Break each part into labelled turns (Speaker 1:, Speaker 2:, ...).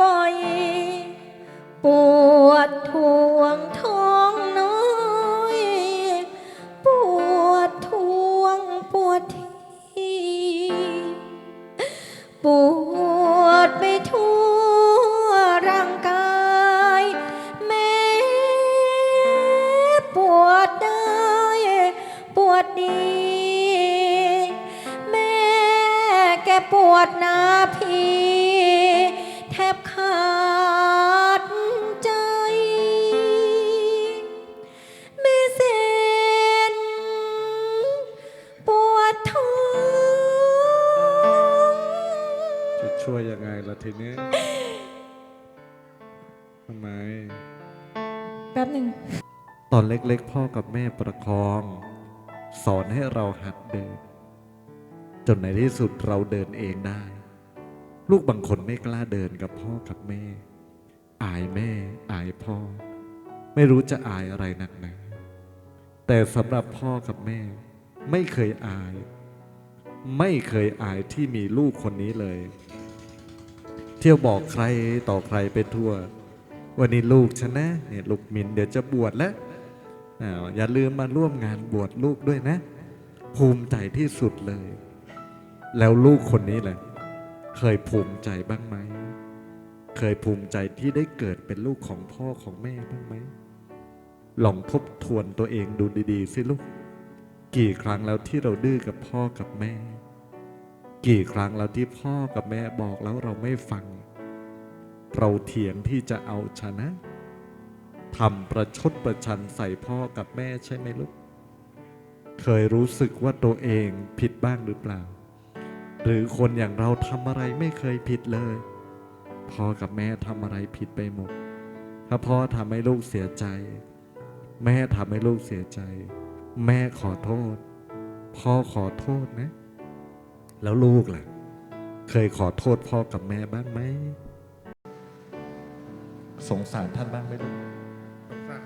Speaker 1: บ่อย ปวดทวงท
Speaker 2: ล่ะทีนี้ทำไม
Speaker 1: แป๊บหนึ่ง
Speaker 2: ตอนเล็กๆ พ่อกับแม่ประคอง สอนให้เราหัดเดิน จนในที่สุดเราเดินเองได้ ลูกบางคนไม่กล้าเดินกับพ่อกับแม่ อายแม่ อายพ่อ ไม่รู้จะอายอะไรหนักหนาแต่สำหรับพ่อกับแม่ ไม่เคยอาย ไม่เคยอายที่มีลูกคนนี้เลย เที่ยวบอกใครต่อใครไปทั่ว วันนี้ลูกฉันนะเนี่ยลูกมินเดี๋ยวจะบวชแล้วอย่าลืมมาร่วมงานบวชลูกด้วยนะ ภูมิใจที่สุดเลย แล้วลูกคนนี้แหละเคยภูมิใจบ้างไหม เคยภูมิใจที่ได้เกิดเป็นลูกของพ่อของแม่บ้างไหมลองทบทวนตัวเองดูดี ๆ สิลูก กี่ครั้งแล้วที่เราดื้อกับพ่อกับแม่ กี่ครั้งแล้วที่พ่อกับแม่บอกแล้วเราไม่ฟัง เราเถียงที่จะเอาชนะทำประชดประชันใส่พ่อกับแม่ใช่ไหมลูก เคยรู้สึกว่าตัวเองผิดบ้างหรือเปล่า หรือคนอย่างเราทำอะไรไม่เคยผิดเลย พ่อกับแม่ทำอะไรผิดไปหมด ถ้าพ่อทำให้ลูกเสียใจ แม่ทำให้ลูกเสียใจ แม่ขอโทษ พ่อขอโทษนะ แล้วลูกล่ะ เคยขอโทษพ่อกับแม่บ้างไหม สงสารท่านบ้างไหมลูก
Speaker 3: สงสาร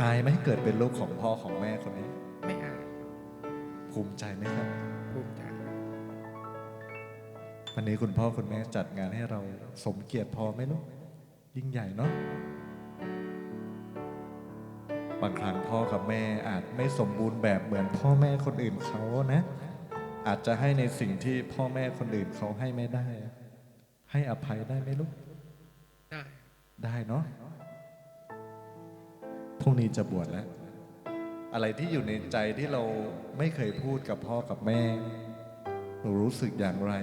Speaker 2: อายไหมเกิดเป็นลูกของพ่อของแม่คนนี้
Speaker 3: ไม่อาย
Speaker 2: ภูมิใจไหมครับ
Speaker 3: ภูมิใจ
Speaker 2: วันนี้คุณพ่อคุณแม่จัดงานให้เราสมเกียรติพอไหมลูกยิ่งใหญ่เนาะบางครั้งพ่อกับแม่อาจไม่สมบูรณ์แบบเหมือนพ่อแม่คนอื่นเขานะ อาจจะให้ในสิ่งที่พ่อแม่คนอื่นเขาให้ไม่ได้ ให้อภัยได้ไหมลูก
Speaker 3: ได้
Speaker 2: ได้เนาะพรุ่งนี้จะบวชแล้ว อะไรที่อยู่ในใจที่เราไม่เคยพูดกับพ่อกับแม่หนูรู้สึกอย่างไร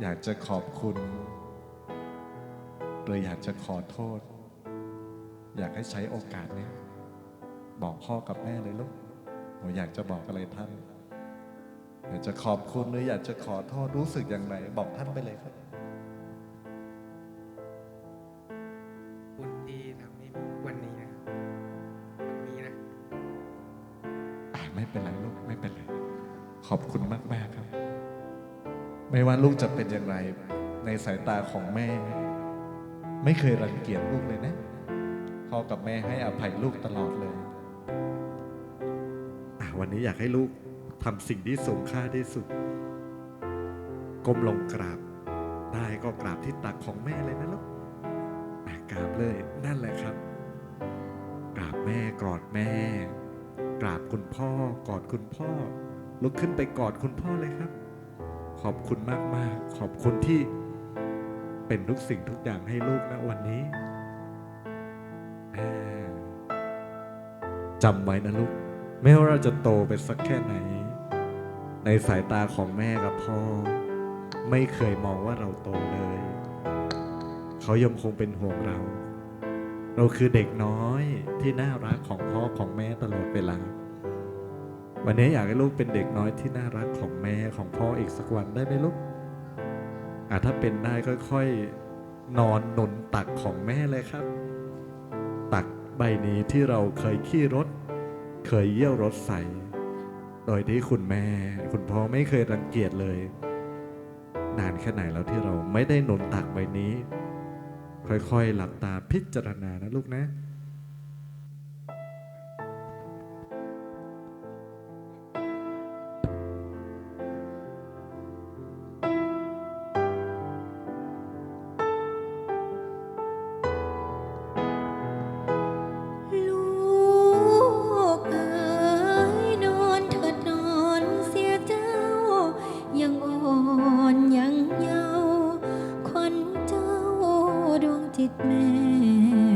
Speaker 2: อยากจะขอบคุณหรืออยากจะขอโทษ อยากให้ใช้โอกาสเนี้ยบอกพ่อกับแม่เลยลูกหนูอยากจะบอกอะไรท่าน อยากจะขอบคุณหรืออยากจะขอโทษรู้สึกอย่างไร บอกท่านไปเลยครับ ขอบคุณมากมาก ๆ ครับ ไม่ว่าลูกจะเป็นอย่างไร ในสายตาของแม่ ไม่เคยรังเกียจลูกเลยนะพ่อกับแม่ให้อภัยลูกตลอดเลย วันนี้อยากให้ลูกทำสิ่งที่สูงค่าที่สุด ก้มลงกราบ ได้ก็กราบที่ตักของแม่เลยนะลูกกราบเลยนั่นแหละครับ กราบแม่กอดแม่ กราบคุณพ่อกอดคุณพ่อ ลุกขึ้นไปกอดคุณพ่อเลยครับ ขอบคุณมาก ๆ ขอบคุณที่เป็นทุกสิ่งทุกอย่างให้ลูกนะวันนี้จำไว้นะลูก ไม่ว่าเราจะโตไปสักแค่ไหน ในสายตาของแม่กับพ่อ ไม่เคยมองว่าเราโตเลย เขายังคงเป็นห่วงเรา เราคือเด็กน้อยที่น่ารักของพ่อของแม่ตลอดเวลา วันนี้อยากให้ลูกเป็นเด็กน้อยที่น่ารักของแม่ของพ่ออีกสักวันได้ไหมลูกอะถ้าเป็นได้ค่อยๆนอนหนุนตักของแม่เลยครับ ตักใบนี้ที่เราเคยขี้รถ เคยเยี่ยวรถใส่โดยที่คุณแม่ คุณพ่อไม่เคยรังเกียจเลย นานแค่ไหนแล้วที่เราไม่ได้หนุนตักใบนี้ ค่อยๆหลับตาพิจารณานะลูกนะ
Speaker 1: จิตแม่